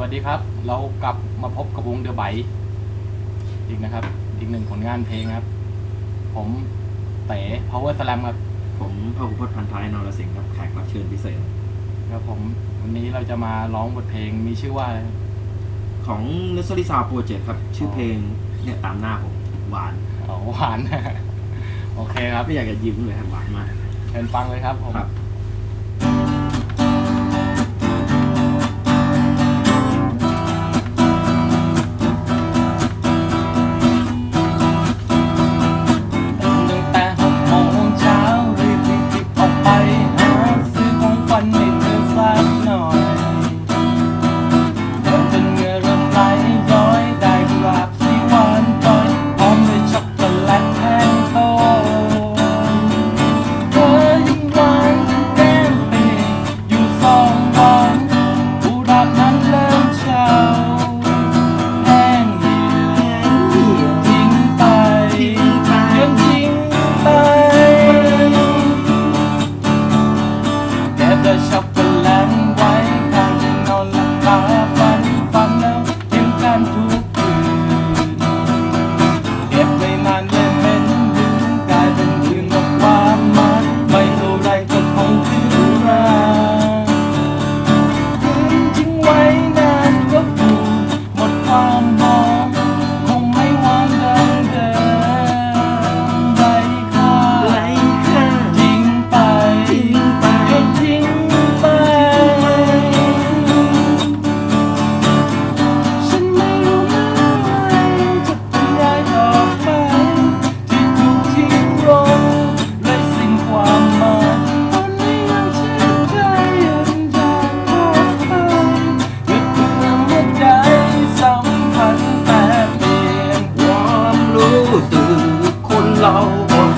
วัสดีครับ เรากลับมาพบกับวงเดอะไบอีกนะครับ อีกหนึ่งผลงานเพลงครับ ผมเต๋ power slam ครับ ผมพระอุพจน์พันท้ายนรสิงห์ครับแขกรับเชิญพิเศษครับผมวันนี้เราจะมาร้องบทเพลงมีชื่อว่าของ n u r s e r y Sound Project ครับ ชื่อเพลงเนี่ยตามหน้าผมหวานอ๋อหวาน โอเคครับไม่อยากจะยิ้มเลยครับหวานมากเชิญฟังเลยครับผมครับ อน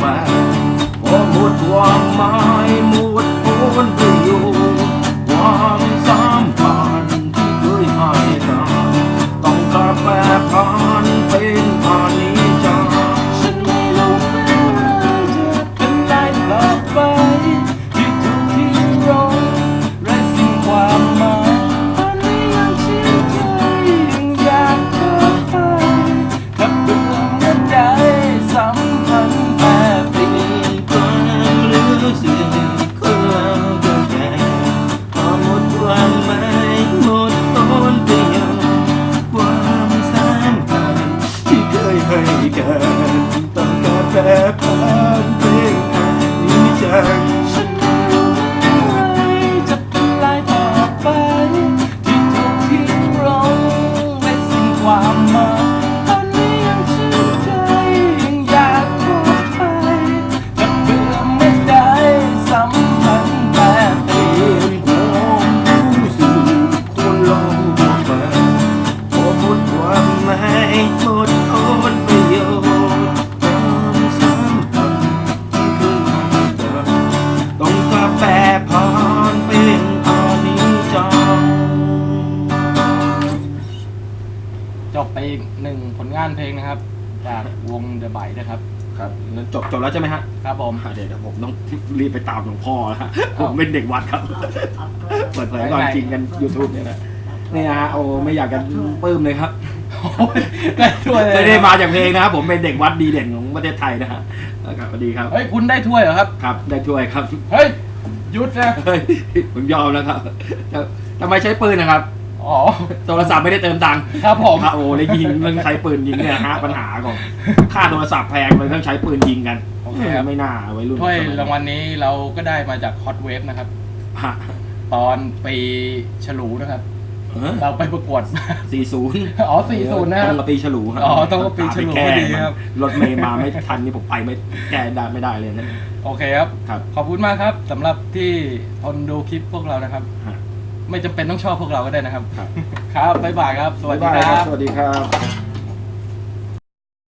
บ่แฝงพอ ก กหนึ่งผลงานเพลงนะครับ จากวงเดอะไบนะครับ ครับจบจบแล้วใช่ไหมฮะครับผม อะเดี๋ยวเดี๋ยวผมต้องรีบไปตามหลวงพ่อแล้วฮะผมเป็นเด็กวัดครับ เปิดเผยความจริงกัน YouTube เนี่ยนะนี่นะฮะโอ้ไม่อยากจะปลื้มเลยครับ โอ้ยได้ถ้วยเลยไม่ได้มาจากเพลงนะครับผมเป็นเด็กวัดดีเด่นของประเทศไทยนะฮะครับสวัสดีครับ เฮ้ยคุณได้ถ้วยเหรอครับ ครับ ได้ช่วยครับ เฮ้ยหยุดนะ เฮ้ยผมยอมแล้วครับแต่ทำไมใช้ปืนนะครับ อ๋อ โทรศัพท์ไม่ได้เติมตังค์ครับผมครับโอ้เลยยิงเรื่องใช้ปืนยิงเนี่ยฮะปัญหาของค่าโทรศัพท์แพงเลยต้องใช้ปืนยิงกันโอเคครับ ไม่น่าไว้รุ่นถ้วยสมัยนี้รางวัลนี้เราก็ได้มาจากฮอตเวฟนะครับ ฮะตอนปีฉลูนะครับเราไปประกวด สี่ศูนย์อ๋อ40นะครับต้องปีฉลูครับอ๋อต้องปีฉลูตามไปแก้พอดีครับ รถเมย์มาไม่ทันนี่ผมไปไม่แก้ได้ไม่ได้เลยนะ โอเคครับ ครับ ขอบคุณมากครับสำหรับที่ทนดูคลิปพวกเรานะครับ ฮะ ไม่จำเป็นต้องชอบพวกเราก็ได้นะครับ ครับครับบ๊ายบายครับ สวัสดีบ๊ายคบายรับสวัสดีครับ